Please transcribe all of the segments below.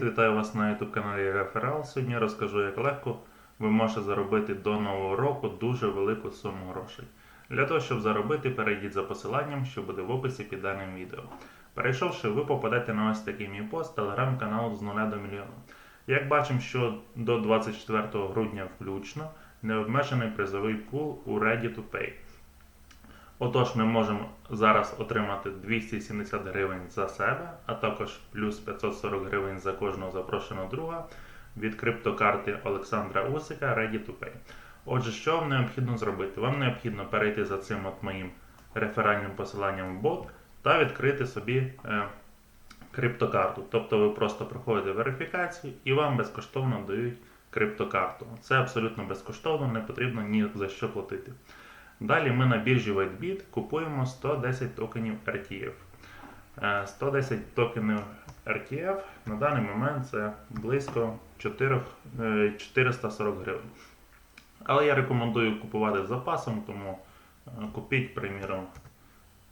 Привіт, вітаю вас на YouTube каналі Реферал. Сьогодні розкажу, як легко ви можете заробити до нового року дуже велику суму грошей. Для того, щоб заробити, перейдіть за посиланням, що буде в описі під даним відео. Перейшовши, ви попадете на ось такий мій пост телеграм-канал з 0 до мільйона. Як бачимо, що до 24 грудня включно необмежений призовий пул у Ready to Pay. Отож, ми можемо зараз отримати 270 гривень за себе, а також плюс 540 гривень за кожного запрошеного друга від криптокарти Олександра Усика Ready to Pay. Отже, що вам необхідно зробити? Вам необхідно перейти за цим от моїм реферальним посиланням в бот та відкрити собі е, криптокарту. Тобто ви просто проходите верифікацію і вам безкоштовно дають криптокарту. Це абсолютно безкоштовно, не потрібно ні за що платити. Далі ми на біржі WhiteBit купуємо 110 токенів RTF. Е, 110 токенів RTF на даний момент це близько 4, е, 440 гривень. Але я рекомендую купувати з запасом, тому е, купіть, приміром,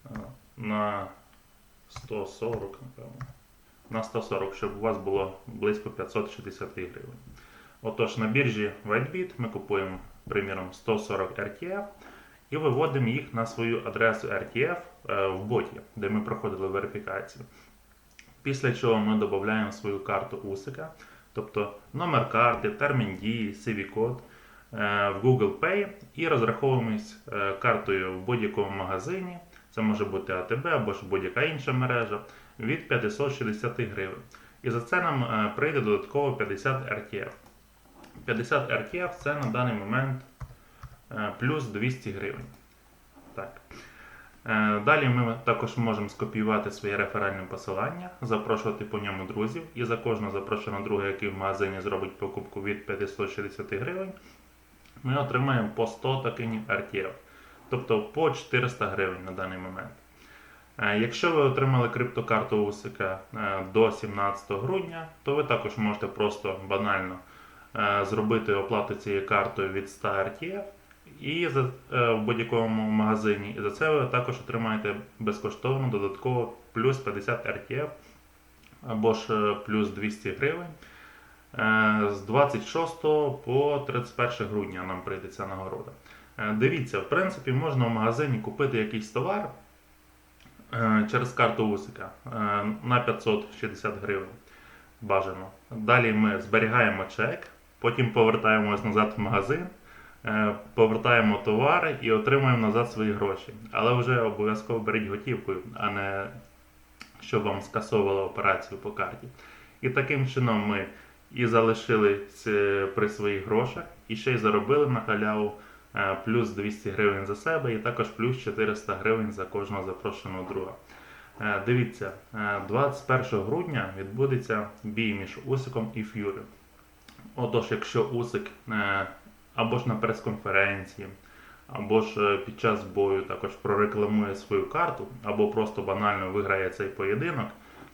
е, на 140, напевно. На 140, щоб у вас було близько 560 гривень. Отож, на біржі WhiteBit ми купуємо, приміром, 140 RTF і виводимо їх на свою адресу RTF е, в боті, де ми проходили верифікацію. Після чого ми додаємо свою карту Усика, тобто номер карти, термін дії, CV-код е, в Google Pay і розраховуємось е, картою в будь-якому магазині. Це може бути АТБ або ж будь-яка інша мережа від 560 гривень. І за це нам прийде додатково 50 RTF. 50 RTF це на даний момент плюс 200 гривень. Так. Е, Далі ми також можемо скопіювати своє реферальне посилання, запрошувати по ньому друзів, і за кожного запрошеного друга, який в магазині зробить покупку від 560 гривень, ми отримаємо по 100 токенів RTF, тобто по 400 гривень на даний момент. Е, Якщо ви отримали криптокарту Усика е, до 17 грудня, то ви також можете просто банально е, зробити оплату цією картою від 100 RTF і за, е, в будь-якому магазині. І за це ви також отримаєте безкоштовно додатково плюс 50 RTF або ж е, плюс 200 гривень. Е, З 26 по 31 грудня нам прийде ця нагорода. Е, Дивіться, в принципі, можна в магазині купити якийсь товар е, через карту Усика е, на 560 гривень. Бажано. Далі ми зберігаємо чек, потім повертаємось назад в магазин, повертаємо товари і отримуємо назад свої гроші. Але вже обов'язково беріть готівкою, а не щоб вам скасовували операцію по карті. І таким чином ми і залишились е, при своїх грошах, і ще й заробили на халяву е, плюс 200 гривень за себе, і також плюс 400 гривень за кожного запрошеного друга. Е, Дивіться, е, 21 грудня відбудеться бій між Усиком і Ф'юрі. Отож, якщо Усик е, або ж на прес-конференції, або ж е, під час бою також прорекламує свою карту, або просто банально виграє цей поєдинок,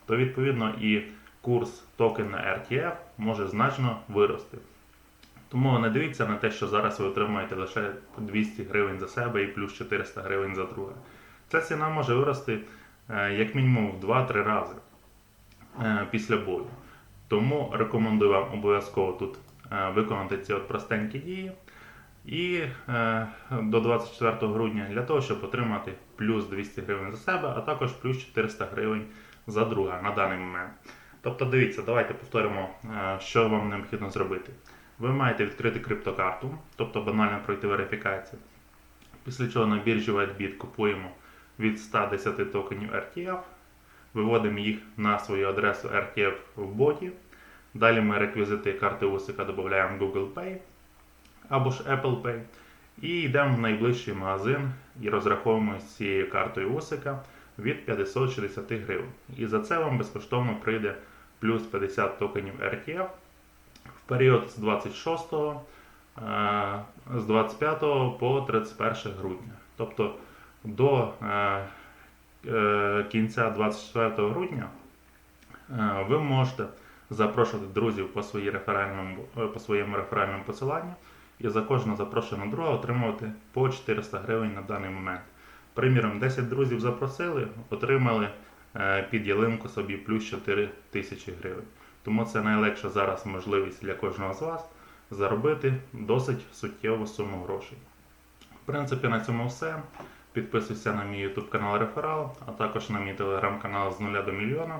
то відповідно і курс токена RTF може значно вирости. Тому не дивіться на те, що зараз ви отримаєте лише 200 гривень за себе і плюс 400 гривень за друга. Ця ціна може вирости е, як мінімум в 2-3 рази е, після бою. Тому рекомендую вам обов'язково тут виконати ці от простенькі дії. І е, до 24 грудня для того, щоб отримати плюс 200 гривень за себе, а також плюс 400 гривень за друга на даний момент. Тобто, дивіться, давайте повторимо, е, що вам необхідно зробити. Ви маєте відкрити криптокарту, тобто банально пройти верифікацію. Після чого на біржі WhiteBit купуємо від 110 токенів RTF, виводимо їх на свою адресу RTF в боті. Далі ми реквізити карти Усика додаємо Google Pay або ж Apple Pay. І йдемо в найближчий магазин і розраховуємо з цією картою Усика від 560 гривень. І за це вам безкоштовно прийде плюс 50 токенів RTF в період з 26 е, з 25 по 31 грудня. Тобто до е, е, кінця 24 грудня ви можете запрошувати друзів по, своїй реферальному, е, по своєму реферальному посиланню і за кожного запрошеного друга отримувати по 400 гривень на даний момент. Приміром, 10 друзів запросили, отримали е, під ялинку собі плюс 4 тисячі гривень. Тому це найлегша зараз можливість для кожного з вас заробити досить суттєву суму грошей. В принципі, на цьому все. Підписуйся на мій YouTube канал Реферал, а також на мій телеграм-канал з нуля до мільйона.